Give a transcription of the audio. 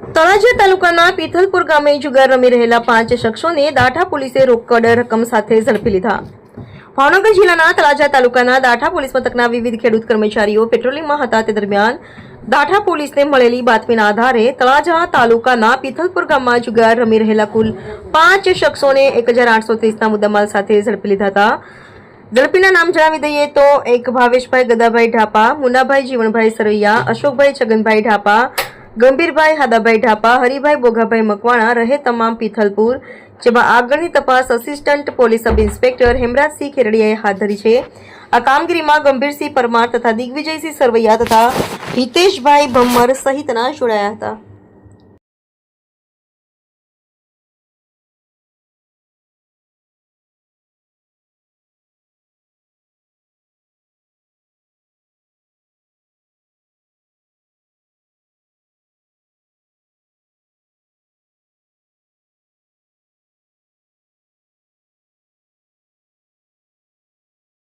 તળાજા તાલુકાના પીથલપુર ગામે જુગાર રમી રહેલા પાંચ શખ્સોને દાઠા પોલીસે રોકડ રકમ સાથે ઝડપી લીધા. ભાવનગર જિલ્લાના તળાજા તાલુકાના દાઠા પોલીસ મથકના વિવિધ ખેડૂત કર્મચારીઓ પેટ્રોલિંગમાં હતા. તે દરમિયાન દાઠા પોલીસને મળેલી બાતમીના આધારે તળાજા તાલુકાના પીથલપુર ગામમાં જુગાર રમી રહેલા કુલ પાંચ શખ્સોને એક હજાર આઠસો ત્રીસના મુદ્દામાલ સાથે ઝડપી લીધા હતા. ઝડપીના નામ જણાવી દઈએ તો એક ભાવેશભાઈ ગદાભાઈ ઢાપા મુનાભાઈ જીવણભાઈ સરૈયા, અશોકભાઈ છગનભાઈ ઢાપા ગંભીરભાઈ હાદાભાઈ ઢાપા, હરિભાઈ બોગાભાઈ મકવાણા રહે તમામ પીથલપુર, જેમાં આગળની તપાસ assistant police sub inspector Hemrajsinh ખેરડીયાએ હાથ ધરી છે. આ કામગીરીમાં ગંભીરસિંહ પરમાર તથા દિગ્વિજયસિંહ સરવૈયા તથા હિતેશભાઈ ભમ્મર સહિતના જોડાયા હતા.